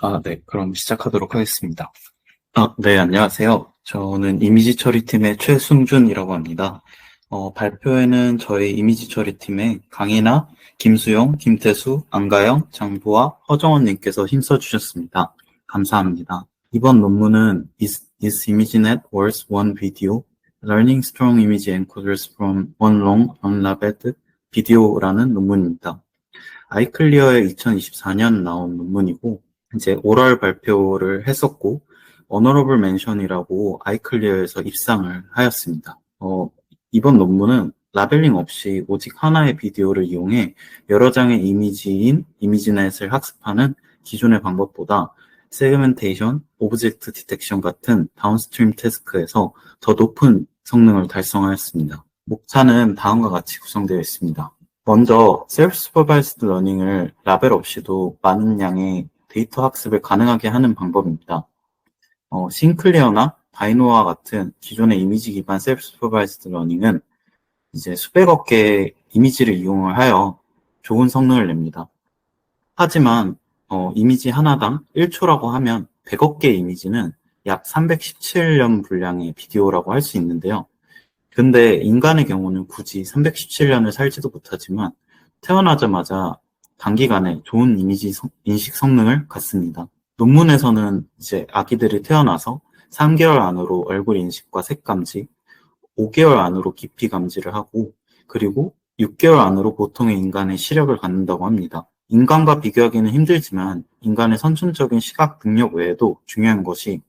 아, 네. 그럼 시작하도록 하겠습니다. 아, 네. 안녕하세요. 저는 이미지 처리팀의 최승준이라고 합니다. 어, 발표에는 저희 이미지 처리팀의 강희나, 김수영, 김태수, 안가영, 장보아, 허정원님께서 힘써주셨습니다. 감사합니다. 이번 논문은 Is, Is ImageNet Worth One Video? Learning Strong Image Encoders from One Long Unlabeled Video라는 논문입니다. 아이클리어에 2024년 나온 논문이고, 이제 오럴 발표를 했었고 어너러블 멘션이라고 아이클리어에서 입상을 하였습니다. 어, 이번 논문은 라벨링 없이 오직 하나의 비디오를 이용해 여러 장의 이미지인 이미지넷을 학습하는 기존의 방법보다 세그멘테이션, 오브젝트 디텍션 같은 다운스트림 태스크에서 더 높은 성능을 달성하였습니다. 목차는 다음과 같이 구성되어 있습니다. 먼저 셀프 슈퍼바이스드 러닝을 라벨 없이도 많은 양의 데이터 학습을 가능하게 하는 방법입니다. 어, 싱클리어나 다이노와 같은 기존의 이미지 기반 셀프 슈퍼바이스드 러닝은 이제 수백억 개의 이미지를 이용을 하여 좋은 성능을 냅니다. 하지만 어, 이미지 하나당 1초라고 하면 100억 개의 이미지는 약 317년 분량의 비디오라고 할 수 있는데요. 근데 인간의 경우는 굳이 317년을 살지도 못하지만 태어나자마자 단기간에 좋은 이미지 성, 인식 성능을 갖습니다. 논문에서는 이제 아기들이 태어나서 3개월 안으로 얼굴 인식과 색 감지, 5개월 안으로 깊이 감지를 하고, 그리고 6개월 안으로 보통의 인간의 시력을 갖는다고 합니다. 인간과 비교하기는 힘들지만 인간의 선천적인 시각 능력 외에도 중요한 것이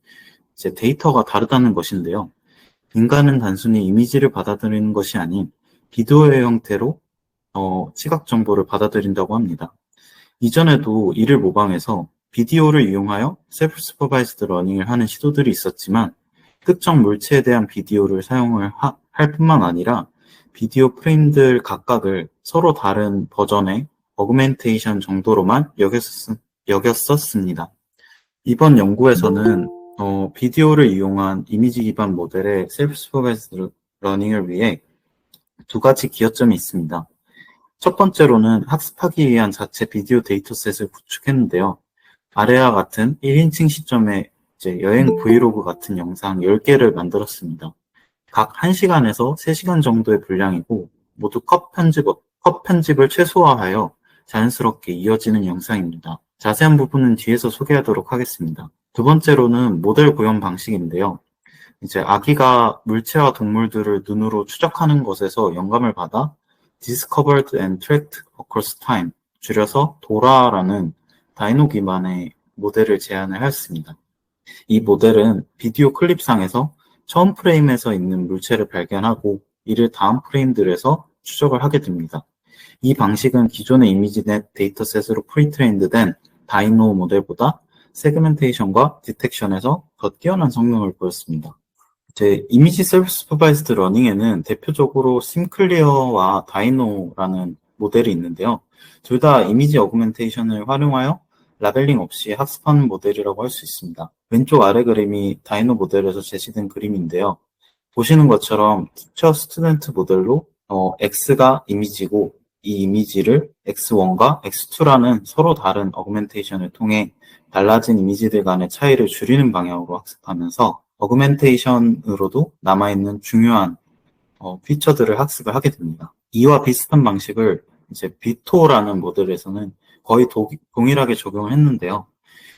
이제 데이터가 다르다는 것인데요. 인간은 단순히 이미지를 받아들이는 것이 아닌 비디오의 형태로 어, 시각 정보를 받아들인다고 합니다. 이전에도 이를 모방해서 비디오를 이용하여 셀프 슈퍼바이스드 러닝을 하는 시도들이 있었지만 특정 물체에 대한 비디오를 사용을 하, 할 뿐만 아니라 비디오 프레임들 각각을 서로 다른 버전의 어그멘테이션 정도로만 여겼었, 여겼었습니다. 이번 연구에서는 어, 비디오를 이용한 이미지 기반 모델의 셀프 슈퍼바이스드 러닝을 위해 두 가지 기여점이 있습니다. 첫 번째로는 학습하기 위한 자체 비디오 데이터셋을 구축했는데요. 아래와 같은 1인칭 시점에 이제 여행 브이로그 같은 영상 10개를 만들었습니다. 각 1시간에서 3시간 정도의 분량이고 모두 컷 편집, 컷 편집을 최소화하여 자연스럽게 이어지는 영상입니다. 자세한 부분은 뒤에서 소개하도록 하겠습니다. 두 번째로는 모델 구현 방식인데요. 이제 아기가 물체와 동물들을 눈으로 추적하는 것에서 영감을 받아 Discovered and Tracked Across Time, 줄여서 도라라는 다이노 기반의 모델을 제안을 하였습니다. 이 모델은 비디오 클립상에서 처음 프레임에서 있는 물체를 발견하고 이를 다음 프레임들에서 추적을 하게 됩니다. 이 방식은 기존의 이미지넷 데이터셋으로 프리트레인드된 다이노 모델보다 세그멘테이션과 디텍션에서 더 뛰어난 성능을 보였습니다. 제 이미지 셀프 슈퍼바이스드 러닝에는 대표적으로 심클리어와 다이노라는 모델이 있는데요. 둘 다 이미지 어그멘테이션을 활용하여 라벨링 없이 학습하는 모델이라고 할 수 있습니다. 왼쪽 아래 그림이 다이노 모델에서 제시된 그림인데요. 보시는 것처럼 티처 스튜던트 모델로 어, X가 이미지고 이 이미지를 X1과 X2라는 서로 다른 어그멘테이션을 통해 달라진 이미지들 간의 차이를 줄이는 방향으로 학습하면서 어그멘테이션으로도 남아있는 중요한 어, 피처들을 학습을 하게 됩니다. 이와 비슷한 방식을 이제 비토라는 모델에서는 거의 도, 동일하게 적용을 했는데요.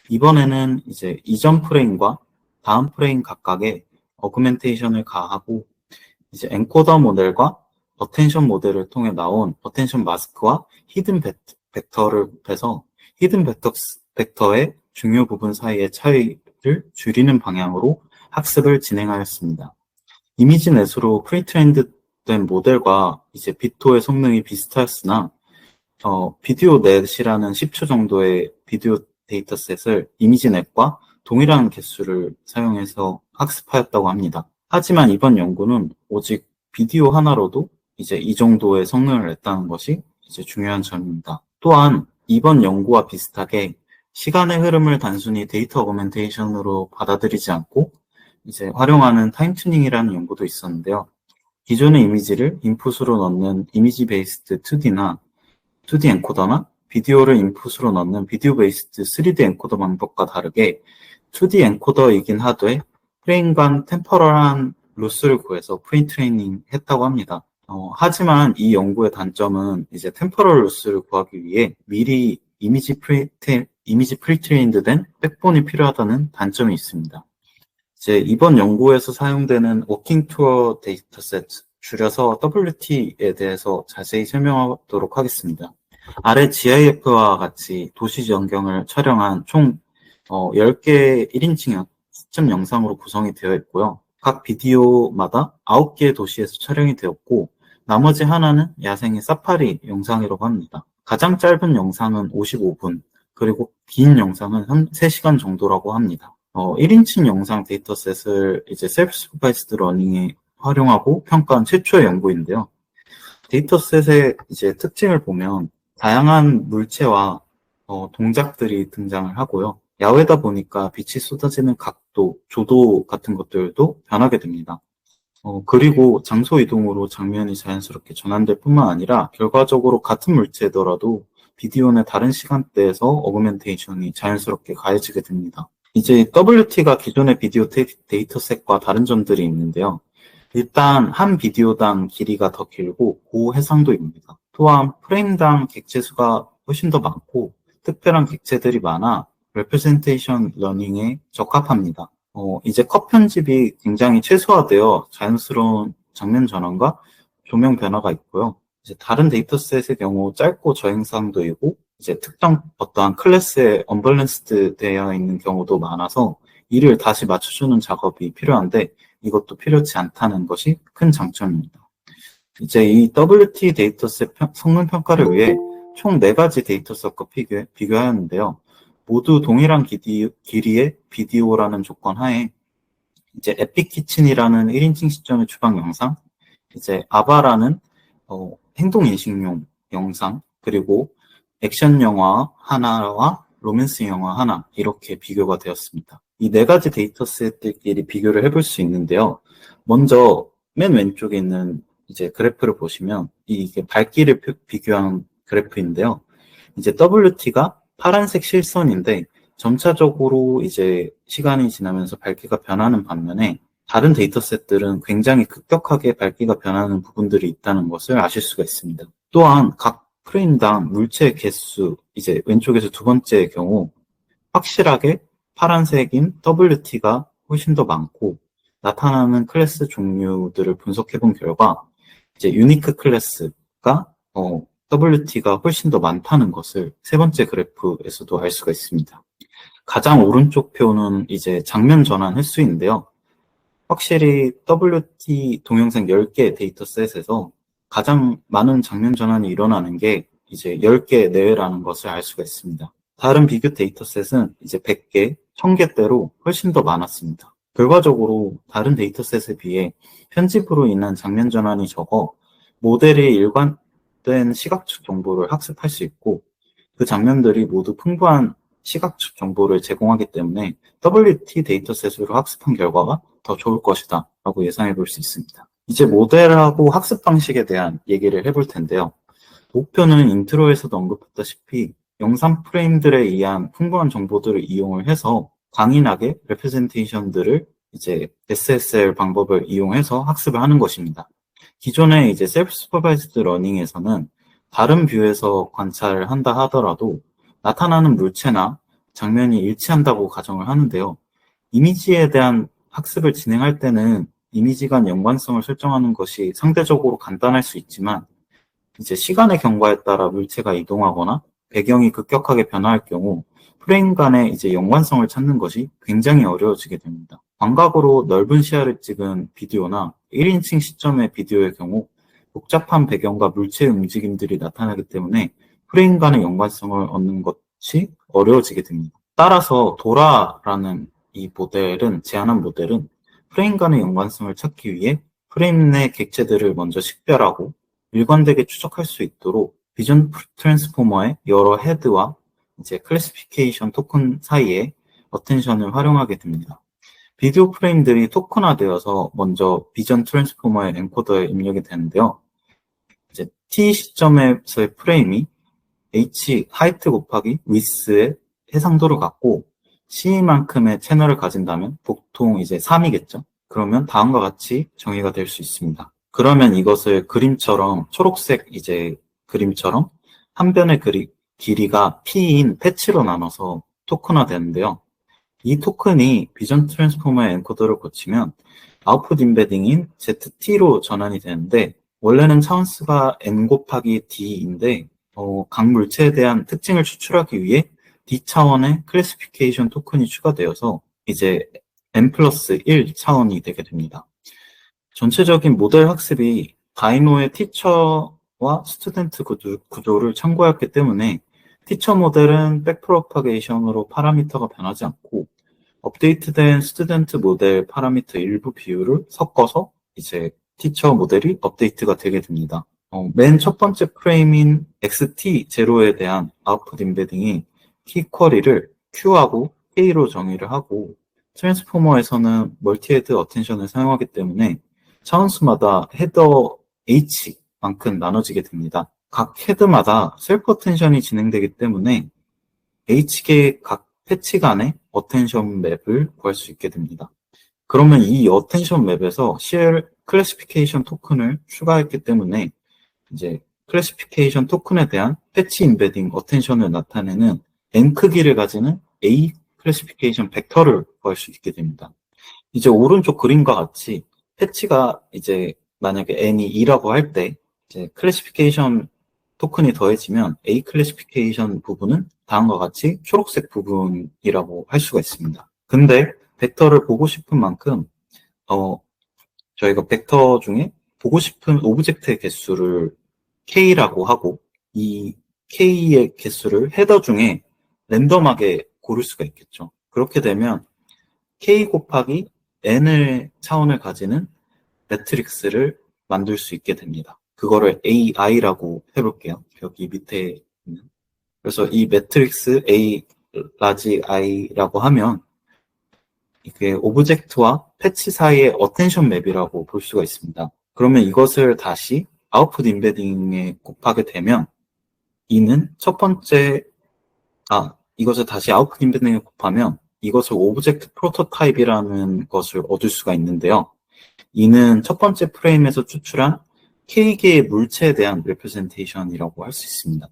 이번에는 이제 이전 프레임과 다음 프레임 각각의 어그멘테이션을 가하고 이제 엔코더 모델과 어텐션 모델을 통해 나온 어텐션 마스크와 히든 벡터를 곱해서 히든 벡터, 벡터의 중요 부분 사이의 차이를 줄이는 방향으로 학습을 진행하였습니다. 이미지넷으로 프리트렌드된 모델과 이제 비토의 성능이 비슷하였으나 어, 비디오 넷이라는 10초 정도의 비디오 데이터셋을 이미지 넷과 동일한 개수를 사용해서 학습하였다고 합니다. 하지만 이번 연구는 오직 비디오 하나로도 이제 이 정도의 성능을 냈다는 것이 이제 중요한 점입니다. 또한 이번 연구와 비슷하게 시간의 흐름을 단순히 데이터 어그멘테이션으로 받아들이지 않고 이제 활용하는 타임 튜닝이라는 연구도 있었는데요. 기존의 이미지를 인풋으로 넣는 이미지 베이스드 2D나 2D 엔코더나 비디오를 인풋으로 넣는 비디오 베이스드 3D 엔코더 방법과 다르게 2D 엔코더이긴 하되 프레임 간 템퍼럴한 로스를 구해서 프레임 트레이닝 했다고 합니다. 어, 하지만 이 연구의 단점은 이제 템퍼럴 로스를 구하기 위해 미리 이미지 프리, 이미지 프리트레인드 된 백본이 필요하다는 단점이 있습니다. 이제 이번 연구에서 사용되는 워킹 투어 데이터셋 줄여서 WT에 대해서 자세히 설명하도록 하겠습니다. 아래 GIF와 같이 도시 전경을 촬영한 총 어, 10개의 1인칭 시점 영상으로 구성이 되어 있고요. 각 비디오마다 9개의 도시에서 촬영이 되었고 나머지 하나는 야생의 사파리 영상이라고 합니다. 가장 짧은 영상은 55분, 그리고 긴 영상은 한 3시간 정도라고 합니다. 어, 1인칭 영상 데이터셋을 이제 셀프 스파이스드 러닝에 활용하고 평가한 최초의 연구인데요. 데이터셋의 이제 특징을 보면 다양한 물체와 어, 동작들이 등장을 하고요. 야외다 보니까 빛이 쏟아지는 각도, 조도 같은 것들도 변하게 됩니다. 어, 그리고 장소 이동으로 장면이 자연스럽게 전환될 뿐만 아니라 결과적으로 같은 물체더라도 비디오 내 다른 시간대에서 어그멘테이션이 자연스럽게 가해지게 됩니다. 이제 WT가 기존의 비디오 데이터셋과 다른 점들이 있는데요. 일단 한 비디오당 길이가 더 길고 고해상도입니다. 또한 프레임당 객체 수가 훨씬 더 많고 특별한 객체들이 많아 레프레젠테이션 러닝에 적합합니다. 어, 이제 컷 편집이 굉장히 최소화되어 자연스러운 장면 전환과 조명 변화가 있고요. 이제 다른 데이터셋의 경우 짧고 저행상도이고 이제 특정 어떠한 클래스에 언밸런스드 되어 있는 경우도 많아서 이를 다시 맞춰주는 작업이 필요한데 이것도 필요치 않다는 것이 큰 장점입니다. 이제 이 WT 데이터셋 성능 평가를 위해 총 4가지 데이터셋과 비교, 비교하는데요. 모두 동일한 길이, 길이의 비디오라는 조건 하에 이제 에픽키친이라는 1인칭 시점의 주방 영상, 이제 아바라는 어, 행동 인식용 영상, 그리고 액션 영화 하나와 로맨스 영화 하나 이렇게 비교가 되었습니다. 이 네 가지 데이터셋들끼리 비교를 해볼 수 있는데요. 먼저 맨 왼쪽에 있는 이제 그래프를 보시면 이게 밝기를 비교한 그래프인데요. 이제 WT가 파란색 실선인데 점차적으로 이제 시간이 지나면서 밝기가 변하는 반면에 다른 데이터 셋들은 굉장히 급격하게 밝기가 변하는 부분들이 있다는 것을 아실 수가 있습니다. 또한 각 프레임당 물체 개수, 이제 왼쪽에서 두 번째의 경우 확실하게 파란색인 WT가 훨씬 더 많고 나타나는 클래스 종류들을 분석해 본 결과 이제 유니크 클래스가 어, WT가 훨씬 더 많다는 것을 세 번째 그래프에서도 알 수가 있습니다. 가장 오른쪽 표는 이제 장면 전환 횟수인데요. 확실히 WT 동영상 10개 데이터셋에서 가장 많은 장면 전환이 일어나는 게 이제 10개 내외라는 것을 알 수가 있습니다. 다른 비교 데이터셋은 이제 100개, 1000개대로 훨씬 더 많았습니다. 결과적으로 다른 데이터셋에 비해 편집으로 인한 장면 전환이 적어 모델의 일관, 된 시각적 정보를 학습할 수 있고 그 장면들이 모두 풍부한 시각적 정보를 제공하기 때문에 WT 데이터셋으로 학습한 결과가 더 좋을 것이다 라고 예상해 볼 수 있습니다. 이제 모델하고 학습 방식에 대한 얘기를 해볼 텐데요. 목표는 인트로에서도 언급했다시피 영상 프레임들에 의한 풍부한 정보들을 이용을 해서 강인하게 레프레젠테이션들을 이제 SSL 방법을 이용해서 학습을 하는 것입니다. 기존의 이제 셀프 스퍼바이스드 러닝에서는 다른 뷰에서 관찰을 한다 하더라도 나타나는 물체나 장면이 일치한다고 가정을 하는데요. 이미지에 대한 학습을 진행할 때는 이미지 간 연관성을 설정하는 것이 상대적으로 간단할 수 있지만 이제 시간의 경과에 따라 물체가 이동하거나 배경이 급격하게 변화할 경우 프레임 간의 이제 연관성을 찾는 것이 굉장히 어려워지게 됩니다. 광각으로 넓은 시야를 찍은 비디오나 1인칭 시점의 비디오의 경우 복잡한 배경과 물체의 움직임들이 나타나기 때문에 프레임 간의 연관성을 얻는 것이 어려워지게 됩니다. 따라서 도라라는 이 모델은 제안한 모델은 프레임 간의 연관성을 찾기 위해 프레임 내 객체들을 먼저 식별하고 일관되게 추적할 수 있도록 비전 트랜스포머의 여러 헤드와 이제 클래시피케이션 토큰 사이에 어텐션을 활용하게 됩니다. 비디오 프레임들이 토큰화되어서 먼저 비전 트랜스포머의 엔코더에 입력이 되는데요. 이제 T 시점에서의 프레임이 H 하이트 곱하기 위스의 해상도를 갖고 C만큼의 채널을 가진다면 보통 이제 3이겠죠. 그러면 다음과 같이 정의가 될 수 있습니다. 그러면 이것을 그림처럼 초록색 이제 그림처럼 한 변의 그리, 길이가 P인 패치로 나눠서 토큰화 되는데요. 이 토큰이 비전 트랜스포머의 엔코더를 거치면 아웃풋 인베딩인 ZT로 전환이 되는데 원래는 차원수가 n 곱하기 d인데 어, 각 물체에 대한 특징을 추출하기 위해 d 차원의 클래시피케이션 토큰이 추가되어서 이제 n 플러스 1 차원이 되게 됩니다. 전체적인 모델 학습이 다이노의 티처와 스튜던트 구조, 를 참고했기 때문에 티처 모델은 백프로파게이션으로 파라미터가 변하지 않고 업데이트된 스튜던트 모델 파라미터 일부 비율을 섞어서 이제 티처 모델이 업데이트가 되게 됩니다. 어, 맨 첫 번째 프레임인 xt0에 대한 아웃풋 인베딩이 키 쿼리를 q하고 k로 정의를 하고 트랜스포머에서는 멀티헤드 어텐션을 사용하기 때문에 차원수마다 헤더 h만큼 나눠지게 됩니다. 각 헤드마다 셀프 어텐션이 진행되기 때문에 h개의 각 패치 간의 어텐션 맵을 구할 수 있게 됩니다. 그러면 이 어텐션 맵에서 CL 클래시피케이션 토큰을 추가했기 때문에 이제 클래시피케이션 토큰에 대한 패치 인베딩 어텐션을 나타내는 n 크기를 가지는 A 클래시피케이션 벡터를 구할 수 있게 됩니다. 이제 오른쪽 그림과 같이 패치가 이제 만약에 n이 2라고 할 때 이제 클래시피케이션 토큰이 더해지면 A 클래시피케이션 부분은 다음과 같이 초록색 부분이라고 할 수가 있습니다. 근데 벡터를 보고 싶은 만큼 어 저희가 벡터 중에 보고 싶은 오브젝트의 개수를 k라고 하고 이 k의 개수를 헤더 중에 랜덤하게 고를 수가 있겠죠. 그렇게 되면 k 곱하기 n의 차원을 가지는 매트릭스를 만들 수 있게 됩니다. 그거를 AI라고 해볼게요. 여기 밑에 있는. 그래서 이 매트릭스 A 라지 I라고 하면 이게 오브젝트와 패치 사이의 어텐션 맵이라고 볼 수가 있습니다. 그러면 이것을 다시 아웃풋 인베딩에 곱하게 되면 이는 첫 번째 아 이것을 다시 아웃풋 인베딩에 곱하면 이것을 오브젝트 프로토타입이라는 것을 얻을 수가 있는데요. 이는 첫 번째 프레임에서 추출한 K개의 물체에 대한 레프레젠테이션이라고 할 수 있습니다.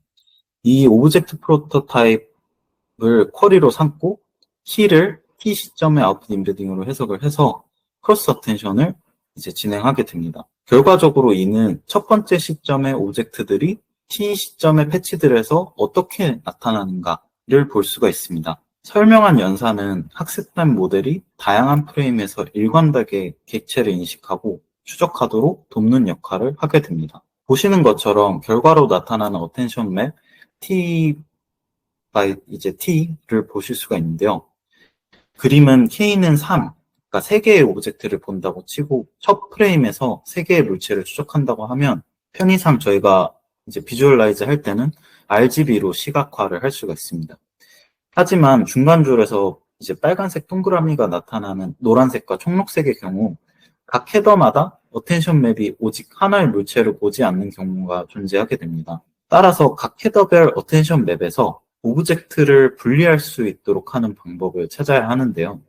이 오브젝트 프로토타입을 쿼리로 삼고 키를 T 시점의 아웃풋 인베딩으로 해석을 해서 크로스 어텐션을 이제 진행하게 됩니다. 결과적으로 이는 첫 번째 시점의 오브젝트들이 T 시점의 패치들에서 어떻게 나타나는가를 볼 수가 있습니다. 설명한 연산은 학습된 모델이 다양한 프레임에서 일관되게 객체를 인식하고 추적하도록 돕는 역할을 하게 됩니다. 보시는 것처럼 결과로 나타나는 어텐션 맵 T 이제 T를 보실 수가 있는데요. 그림은 K는 3, 그러니까 3개의 오브젝트를 본다고 치고 첫 프레임에서 3개의 물체를 추적한다고 하면 편의상 저희가 이제 비주얼라이즈 할 때는 RGB로 시각화를 할 수가 있습니다. 하지만 중간 줄에서 이제 빨간색 동그라미가 나타나는 노란색과 청록색의 경우 각 헤더마다 어텐션 맵이 오직 하나의 물체를 보지 않는 경우가 존재하게 됩니다. 따라서 각 헤더별 어텐션 맵에서 오브젝트를 분리할 수 있도록 하는 방법을 찾아야 하는데요.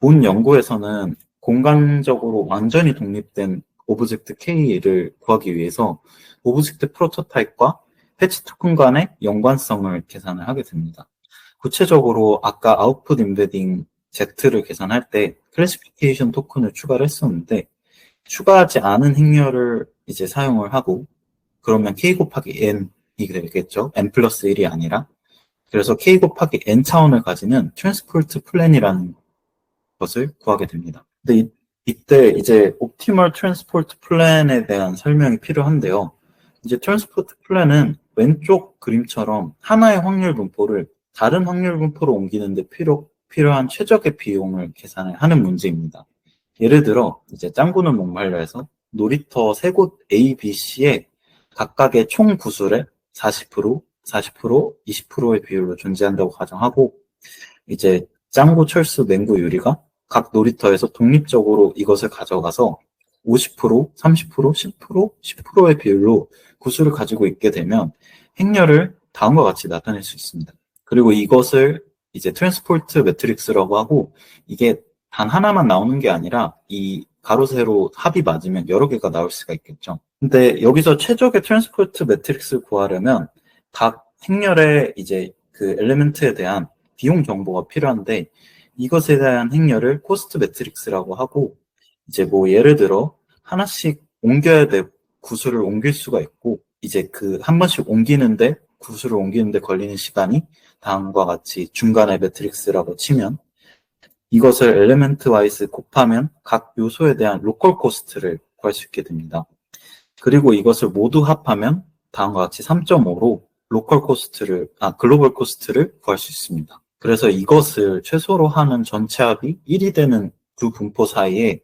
본 연구에서는 공간적으로 완전히 독립된 오브젝트 K를 구하기 위해서 오브젝트 프로토타입과 패치 토큰 간의 연관성을 계산을 하게 됩니다. 구체적으로 아까 아웃풋 인베딩 Z를 계산할 때 클래시피케이션 토큰을 추가를 했었는데 추가하지 않은 행렬을 이제 사용을 하고 그러면 K 곱하기 N이 되겠죠. N 플러스 1이 아니라 그래서 K 곱하기 N 차원을 가지는 트랜스포트 플랜이라는 것을 구하게 됩니다. 근데 이, 이때 이제 옵티멀 트랜스포트 플랜에 대한 설명이 필요한데요. 이제 트랜스포트 플랜은 왼쪽 그림처럼 하나의 확률 분포를 다른 확률 분포로 옮기는데 필요, 필요한 최적의 비용을 계산을 하는 문제입니다. 예를 들어 이제 짱구는 목말라에서 놀이터 세 곳 A, B, C에 각각의 총 구술의 40%, 40%, 20%의 비율로 존재한다고 가정하고 이제 짱구, 철수, 맹구, 유리가 각 놀이터에서 독립적으로 이것을 가져가서 50%, 30%, 10%, 10%의 비율로 구수를 가지고 있게 되면 행렬을 다음과 같이 나타낼 수 있습니다. 그리고 이것을 이제 트랜스포트 매트릭스라고 하고 이게 단 하나만 나오는 게 아니라 이 가로 세로 합이 맞으면 여러 개가 나올 수가 있겠죠. 근데 여기서 최적의 트랜스포트 매트릭스를 구하려면 각 행렬의 이제 그 엘리멘트에 대한 비용 정보가 필요한데 이것에 대한 행렬을 코스트 매트릭스라고 하고 이제 뭐 예를 들어 하나씩 옮겨야 돼 구수를 옮길 수가 있고 이제 그 한 번씩 옮기는데 구수를 옮기는데 걸리는 시간이 다음과 같이 중간에 매트릭스라고 치면 이것을 엘리멘트 와이즈 곱하면 각 요소에 대한 로컬 코스트를 구할 수 있게 됩니다. 그리고 이것을 모두 합하면 다음과 같이 3.5로 로컬 코스트를 아 글로벌 코스트를 구할 수 있습니다. 그래서 이것을 최소로 하는 전체 합이 1이 되는 두 분포 사이에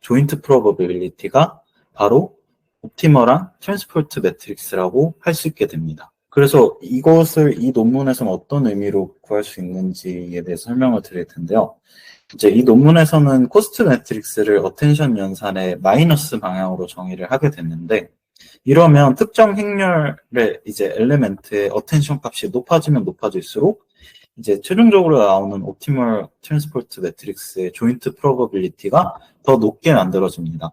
조인트 프로버빌리티가 바로 옵티멀한 트랜스포트 매트릭스라고 할 수 있게 됩니다. 그래서 이것을 이 논문에서는 어떤 의미로 구할 수 있는지에 대해서 설명을 드릴 텐데요. 이제 이 논문에서는 코스트 매트릭스를 어텐션 연산의 마이너스 방향으로 정의를 하게 됐는데 이러면 특정 행렬의 이제 엘리멘트의 어텐션 값이 높아지면 높아질수록 이제 최종적으로 나오는 옵티멀 트랜스포트 매트릭스의 조인트 프로버빌리티가 더 높게 만들어집니다.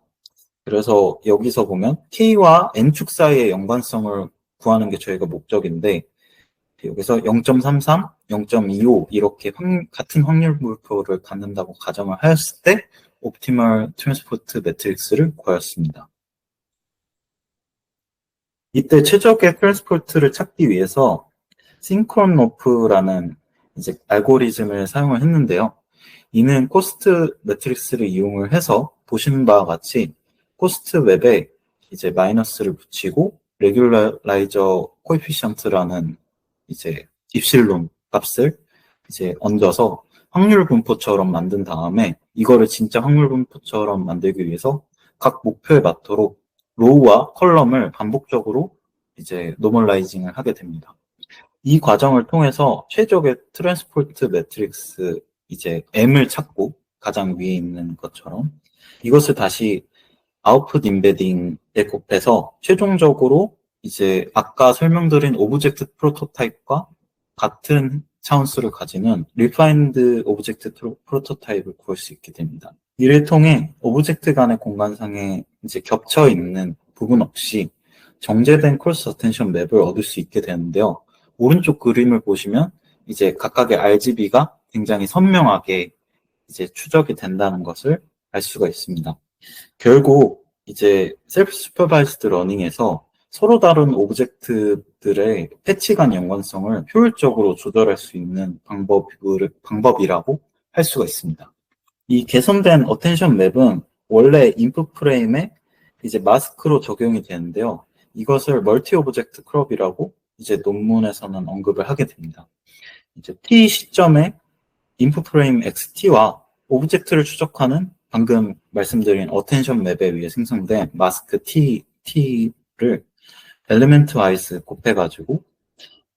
그래서 여기서 보면 K와 N축 사이의 연관성을 구하는 게 저희가 목적인데 여기서 0.33, 0.25 이렇게 확, 같은 확률 물표를 갖는다고 가정을 하였을 때 옵티멀 트랜스포트 매트릭스를 구하였습니다. 이때 최적의 트랜스포트를 찾기 위해서 싱크론노프라는 이제 알고리즘을 사용을 했는데요. 이는 코스트 매트릭스를 이용을 해서 보시는 바와 같이 코스트 웹에 이제 마이너스를 붙이고 레귤라이저 코에피션트라는 이제 입실론 값을 이제 얹어서 확률 분포처럼 만든 다음에 이거를 진짜 확률 분포처럼 만들기 위해서 각 목표에 맞도록 로우와 컬럼을 반복적으로 이제 노멀라이징을 하게 됩니다. 이 과정을 통해서 최적의 트랜스포트 매트릭스 이제 M을 찾고 가장 위에 있는 것처럼 이것을 다시 아웃풋 인베딩에 곱해서 최종적으로 이제 아까 설명드린 오브젝트 프로토타입과 같은 차원수를 가지는 리파인드 오브젝트 프로토타입을 구할 수 있게 됩니다. 이를 통해 오브젝트 간의 공간상에 이제 겹쳐 있는 부분 없이 정제된 콜스 어텐션 맵을 얻을 수 있게 되는데요. 오른쪽 그림을 보시면 이제 각각의 RGB가 굉장히 선명하게 이제 추적이 된다는 것을 알 수가 있습니다. 결국 이제 셀프 슈퍼바이스드 러닝에서 서로 다른 오브젝트들의 패치 간 연관성을 효율적으로 조절할 수 있는 방법, 방법이라고 할 수가 있습니다. 이 개선된 어텐션 맵은 원래 인풋 프레임에 이제 마스크로 적용이 되는데요. 이것을 멀티 오브젝트 크롭이라고 이제 논문에서는 언급을 하게 됩니다. 이제 t 시점에 인풋 프레임 xt와 오브젝트를 추적하는 방금 말씀드린 어텐션 맵에 의해 생성된 마스크 t t를 엘리멘트 와이스 곱해가지고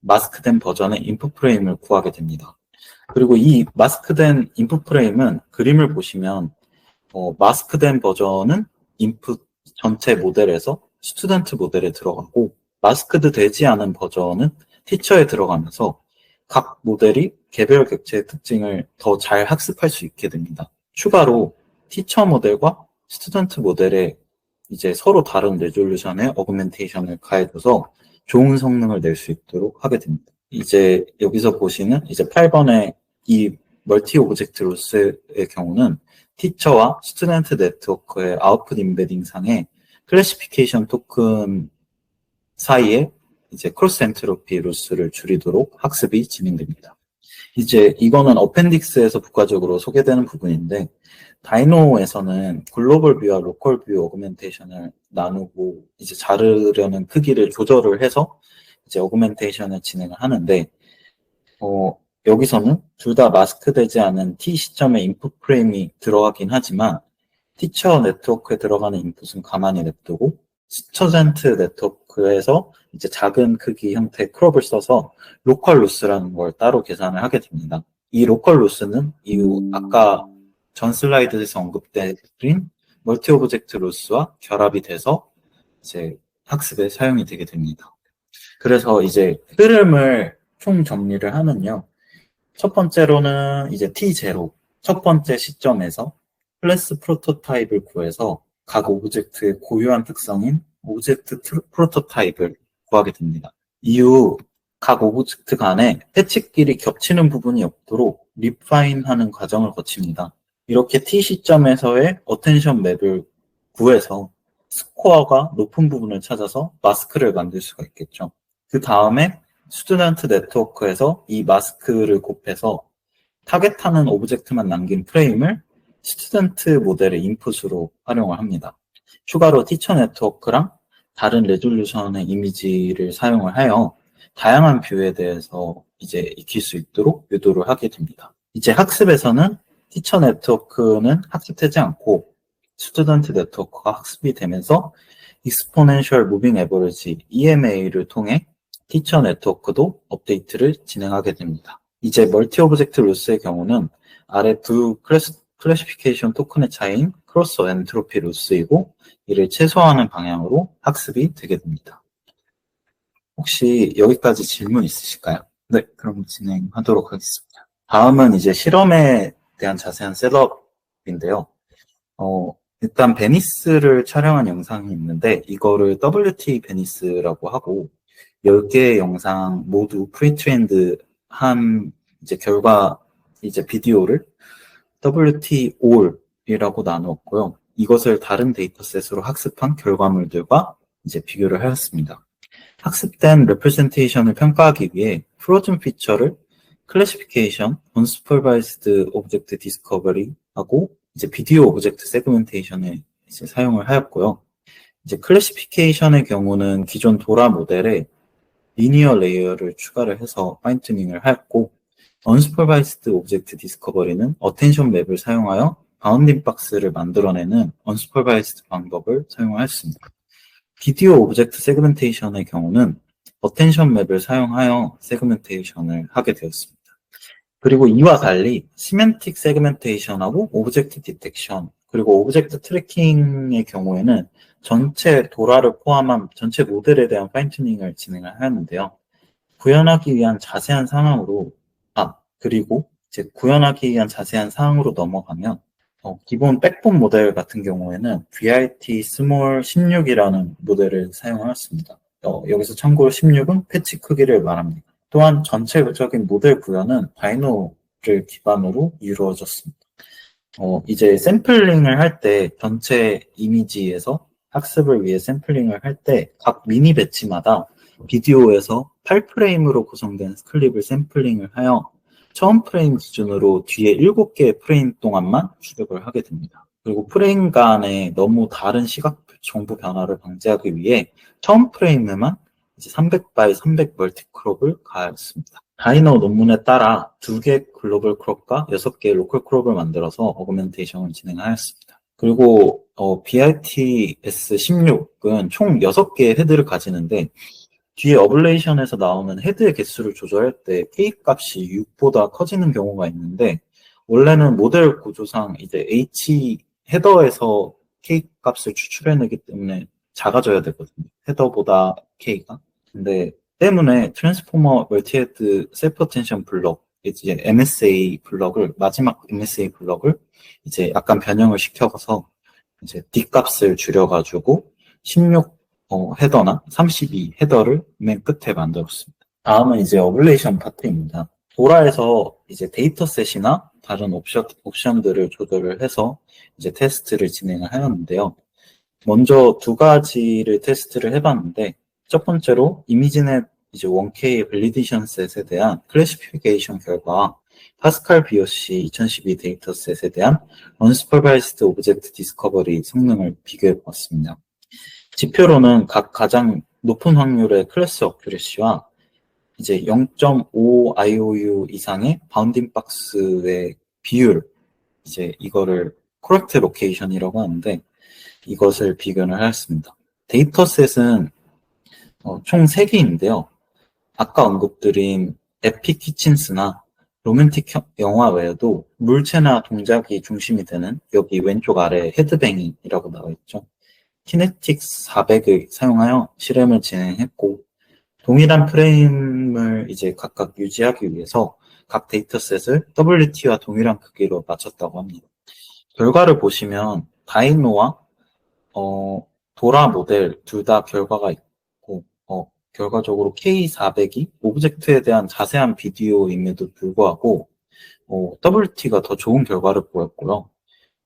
마스크된 버전의 인풋 프레임을 구하게 됩니다. 그리고 이 마스크된 인풋 프레임은 그림을 보시면 어, 마스크된 버전은 인풋 전체 모델에서 스튜던트 모델에 들어가고 마스크드 되지 않은 버전은 티처에 들어가면서 각 모델이 개별 객체의 특징을 더 잘 학습할 수 있게 됩니다. 추가로 티처 모델과 스튜던트 모델에 이제 서로 다른 레졸루션의 어그멘테이션을 가해줘서 좋은 성능을 낼 수 있도록 하게 됩니다. 이제 여기서 보시는 이제 8번의 이 멀티 오브젝트 로스의 경우는 티처와 스튜던트 네트워크의 아웃풋 인베딩 상에 클래시피케이션 토큰 사이에 이제 크로스 엔트로피 로스를 줄이도록 학습이 진행됩니다. 이제 이거는 어펜딕스에서 부가적으로 소개되는 부분인데 다이노에서는 글로벌 뷰와 로컬 뷰 어그멘테이션을 나누고 이제 자르려는 크기를 조절을 해서 이제 어그멘테이션을 진행을 하는데 어, 여기서는 둘 다 마스크되지 않은 T 시점에 인풋 프레임이 들어가긴 하지만 티처 네트워크에 들어가는 인풋은 가만히 냅두고 스처젠트 네트워크에서 이제 작은 크기 형태의 크롭을 써서 로컬 로스라는 걸 따로 계산을 하게 됩니다. 이 로컬 로스는 이후 아까 전 슬라이드에서 언급된 멀티 오브젝트 로스와 결합이 돼서 이제 학습에 사용이 되게 됩니다. 그래서 이제 흐름을 총 정리를 하면요. 첫 번째로는 이제 T0, 첫 번째 시점에서 클래스 프로토타입을 구해서 각 오브젝트의 고유한 특성인 오브젝트 프로토타입을 구하게 됩니다. 이후 각 오브젝트 간에 패치끼리 겹치는 부분이 없도록 리파인하는 과정을 거칩니다. 이렇게 T 시점에서의 어텐션 맵을 구해서 스코어가 높은 부분을 찾아서 마스크를 만들 수가 있겠죠. 그 다음에 스튜던트 네트워크에서 이 마스크를 곱해서 타겟하는 오브젝트만 남긴 프레임을 스튜던트 모델의 인풋으로 활용을 합니다. 추가로 티처 네트워크랑 다른 레졸루션의 이미지를 사용을 하여 다양한 뷰에 대해서 이제 익힐 수 있도록 유도를 하게 됩니다. 이제 학습에서는 티처 네트워크는 학습되지 않고 스튜던트 네트워크가 학습이 되면서 익스포넨셜 무빙 에버리지 EMA를 통해 티처 네트워크도 업데이트를 진행하게 됩니다. 이제 멀티 오브젝트 로스의 경우는 아래 두 클래스, 클래시피케이션 토큰의 차이인 크로스 엔트로피 로스이고 이를 최소화하는 방향으로 학습이 되게 됩니다. 혹시 여기까지 질문 있으실까요? 네, 그럼 진행하도록 하겠습니다. 다음은 이제 실험에 대한 자세한 셋업인데요. 어, 일단 베니스를 촬영한 영상이 있는데 이거를 WT 베니스라고 하고 10개의 영상 모두 프리트렌드 한 이제 결과 이제 비디오를 WT all이라고 나누었고요. 이것을 다른 데이터셋으로 학습한 결과물들과 이제 비교를 하였습니다. 학습된 레프레젠테이션을 평가하기 위해 프로즌 피처를 클래시피케이션, unsupervised object discovery 하고 이제 비디오 오브젝트 세그멘테이션을 이제 사용을 하였고요. 이제 클래시피케이션의 경우는 기존 도라 모델에 리니어 레이어를 추가를 해서 파인 튜닝을 하였고 unsupervised object discovery는 어텐션 맵을 사용하여 바운딩 박스를 만들어내는 unsupervised 방법을 사용하였습니다. 비디오 오브젝트 세그멘테이션의 경우는 어텐션 맵을 사용하여 세그멘테이션을 하게 되었습니다. 그리고 이와 달리 시멘틱 세그멘테이션하고 오브젝트 디텍션 그리고 오브젝트 트래킹의 경우에는 전체 도라를 포함한 전체 모델에 대한 파인 튜닝을 진행을 하였는데요. 구현하기 위한 자세한 상황으로 아 그리고 이제 구현하기 위한 자세한 상황으로 넘어가면 어, 기본 백본 모델 같은 경우에는 VIT 스몰 16이라는 모델을 사용하였습니다. 어, 여기서 참고로 16은 패치 크기를 말합니다. 또한 전체적인 모델 구현은 다이노를 기반으로 이루어졌습니다. 어, 이제 샘플링을 할 때 전체 이미지에서 학습을 위해 샘플링을 할 때 각 미니 배치마다 비디오에서 8프레임으로 구성된 클립을 샘플링을 하여 처음 프레임 기준으로 뒤에 7개의 프레임 동안만 출력을 하게 됩니다. 그리고 프레임 간에 너무 다른 시각 정보 변화를 방지하기 위해 처음 프레임에만 이제 300 x 300 멀티크롭을 가했습니다. 다이너 논문에 따라 2개 글로벌 크롭과 6개의 로컬 크롭을 만들어서 어그멘테이션을 진행하였습니다. 그리고 어, BITS16은 총 6개의 헤드를 가지는데 뒤에 어블레이션에서 나오는 헤드의 개수를 조절할 때 K 값이 6보다 커지는 경우가 있는데 원래는 모델 구조상 이제 H 헤더에서 K 값을 추출해내기 때문에 작아져야 되거든요. 헤더보다 K가. 근데 때문에 트랜스포머 멀티헤드 셀프 텐션 블럭 이제 MSA 블럭을 마지막 MSA 블럭을 이제 약간 변형을 시켜서 이제 D 값을 줄여가지고 16 어, 헤더나 32 헤더를 맨 끝에 만들었습니다. 다음은 이제 어블레이션 파트입니다. 도라에서 이제 데이터셋이나 다른 옵션, 옵션들을 조절을 해서 이제 테스트를 진행을 하였는데요. 먼저 두 가지를 테스트를 해봤는데, 첫 번째로 이미지넷 이제 1K 밸리데이션 셋에 대한 클래시피케이션 결과, 파스칼 BOC 2012 데이터셋에 대한 unsupervised object discovery 성능을 비교해 보았습니다. 지표로는 각 가장 높은 확률의 클래스 어큐레시와 이제 0.5 IOU 이상의 바운딩 박스의 비율, 이제 이거를 코렉트 로케이션이라고 하는데 이것을 비교를 하였습니다. 데이터셋은 어, 총 3개인데요. 아까 언급드린 에픽 키친스나 로맨틱 형- 영화 외에도 물체나 동작이 중심이 되는 여기 왼쪽 아래 헤드뱅잉이라고 나와 있죠. 키네틱스 400을 사용하여 실험을 진행했고 동일한 프레임을 이제 각각 유지하기 위해서 각 데이터셋을 WT와 동일한 크기로 맞췄다고 합니다. 결과를 보시면 다이노와 어, 도라 모델 둘 다 결과가 있고 어, 결과적으로 K400이 오브젝트에 대한 자세한 비디오임에도 불구하고 어, WT가 더 좋은 결과를 보였고요.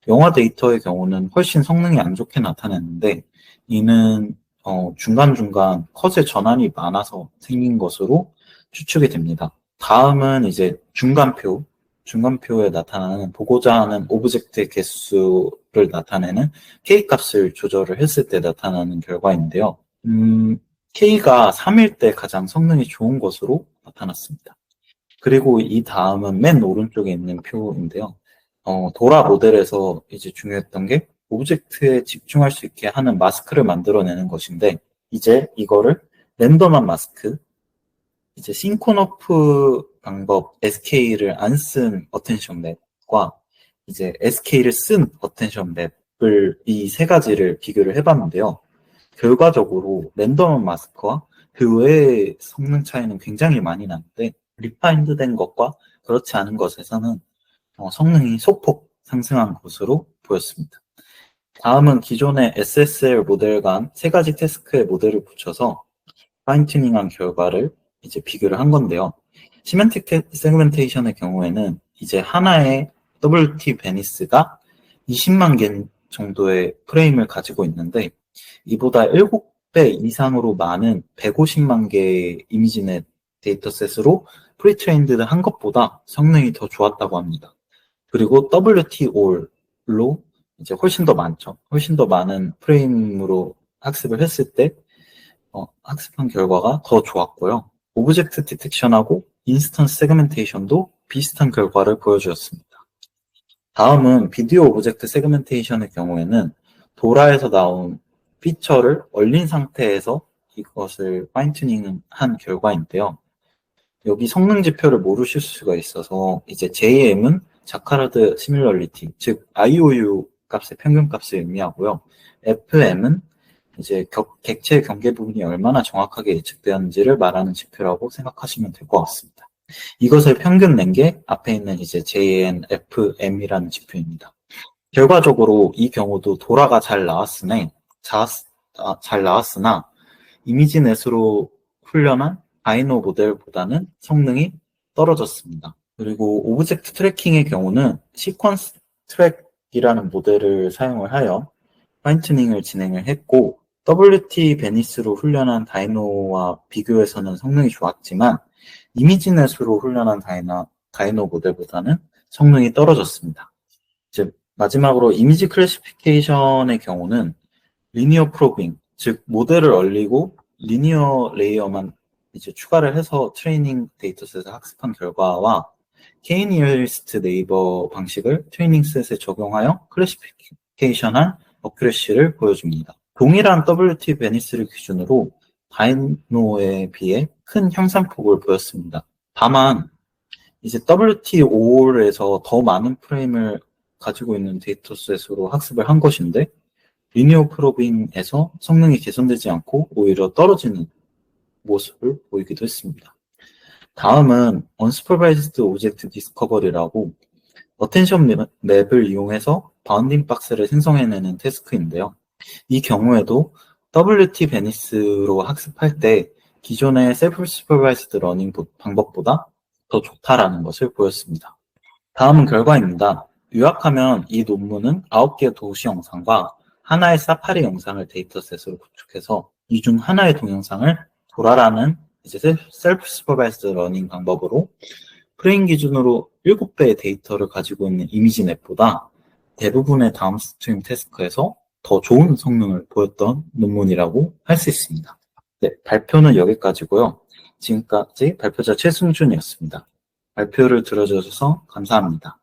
영화 데이터의 경우는 훨씬 성능이 안 좋게 나타냈는데 이는 어, 중간중간 컷의 전환이 많아서 생긴 것으로 추측이 됩니다. 다음은 이제 중간표, 중간표에 나타나는 보고자 하는 오브젝트의 개수를 나타내는 K 값을 조절을 했을 때 나타나는 결과인데요. 음, K가 3일 때 가장 성능이 좋은 것으로 나타났습니다. 그리고 이 다음은 맨 오른쪽에 있는 표인데요. 어, 도라 모델에서 이제 중요했던 게 오브젝트에 집중할 수 있게 하는 마스크를 만들어내는 것인데, 이제 이거를 랜덤한 마스크, 이제 싱코노프 방법 SK를 안 쓴 어텐션 맵과 이제 SK를 쓴 어텐션 맵을 이 세 가지를 비교를 해봤는데요. 결과적으로 랜덤한 마스크와 그 외의 성능 차이는 굉장히 많이 나는데 리파인드 된 것과 그렇지 않은 것에서는 어, 성능이 소폭 상승한 것으로 보였습니다. 다음은 기존의 SSL 모델 간 세 가지 태스크의 모델을 붙여서 파인튜닝한 결과를 이제 비교를 한 건데요. 시멘틱 세그멘테이션의 경우에는 이제 하나의 WT 베니스가 20만 개 정도의 프레임을 가지고 있는데 이보다 7배 이상으로 많은 150만 개의 이미지넷 데이터셋으로 프리트레인드를 한 것보다 성능이 더 좋았다고 합니다. 그리고 WT all로 이제 훨씬 더 많죠. 훨씬 더 많은 프레임으로 학습을 했을 때 어, 학습한 결과가 더 좋았고요. 오브젝트 디텍션하고 인스턴스 세그멘테이션도 비슷한 결과를 보여주었습니다. 다음은 비디오 오브젝트 세그멘테이션의 경우에는 도라에서 나온 피처를 얼린 상태에서 이것을 파인튜닝 한 결과인데요. 여기 성능 지표를 모르실 수가 있어서 이제 JM은 자카라드 시뮬러리티, 즉 IOU 값의 평균 값을 의미하고요. FM은 이제 격- 객체 경계 부분이 얼마나 정확하게 예측되었는지를 말하는 지표라고 생각하시면 될 것 같습니다. 이것을 평균 낸 게 앞에 있는 이제 JNFM이라는 지표입니다. 결과적으로 이 경우도 도라가 잘 나왔으네, 자, 아, 잘 나왔으나 이미지 넷으로 훈련한 다이노 모델보다는 성능이 떨어졌습니다. 그리고 오브젝트 트래킹의 경우는 시퀀스 트랙이라는 모델을 사용을 하여 파인튜닝을 진행을 했고 WT 베니스로 훈련한 다이노와 비교해서는 성능이 좋았지만 이미지넷으로 훈련한 다이나, 다이노 모델보다는 성능이 떨어졌습니다. 이제 마지막으로 이미지 클래시피케이션의 경우는 리니어 프로빙, 즉 모델을 얼리고 리니어 레이어만 이제 추가를 해서 트레이닝 데이터셋을 학습한 결과와 K-니어리스트 네이버 방식을 트레이닝 셋에 적용하여 클래시피케이션한 어큐레시를 보여줍니다. 동일한 WT 베니스를 기준으로 다이노에 비해 큰 향상폭을 보였습니다. 다만 이제 WT5에서 더 많은 프레임을 가지고 있는 데이터셋으로 학습을 한 것인데 리니어 프로빙에서 성능이 개선되지 않고 오히려 떨어지는 모습을 보이기도 했습니다. 다음은 Unsupervised Object Discovery라고 어텐션 맵을 이용해서 바운딩 박스를 생성해내는 태스크인데요. 이 경우에도 WT 베니스로 학습할 때 기존의 셀프 슈퍼바이스드 러닝 방법보다 더 좋다라는 것을 보였습니다. 다음은 결과입니다. 요약하면 이 논문은 9개의 도시 영상과 하나의 사파리 영상을 데이터셋으로 구축해서 이 중 하나의 동영상을 도라라는 이제 셀프 슈퍼바이스드 러닝 방법으로 프레임 기준으로 7배의 데이터를 가지고 있는 이미지 넷보다 대부분의 다운스트림 태스크에서 더 좋은 성능을 보였던 논문이라고 할 수 있습니다. 네, 발표는 여기까지고요. 지금까지 발표자 최승준이었습니다. 발표를 들어주셔서 감사합니다.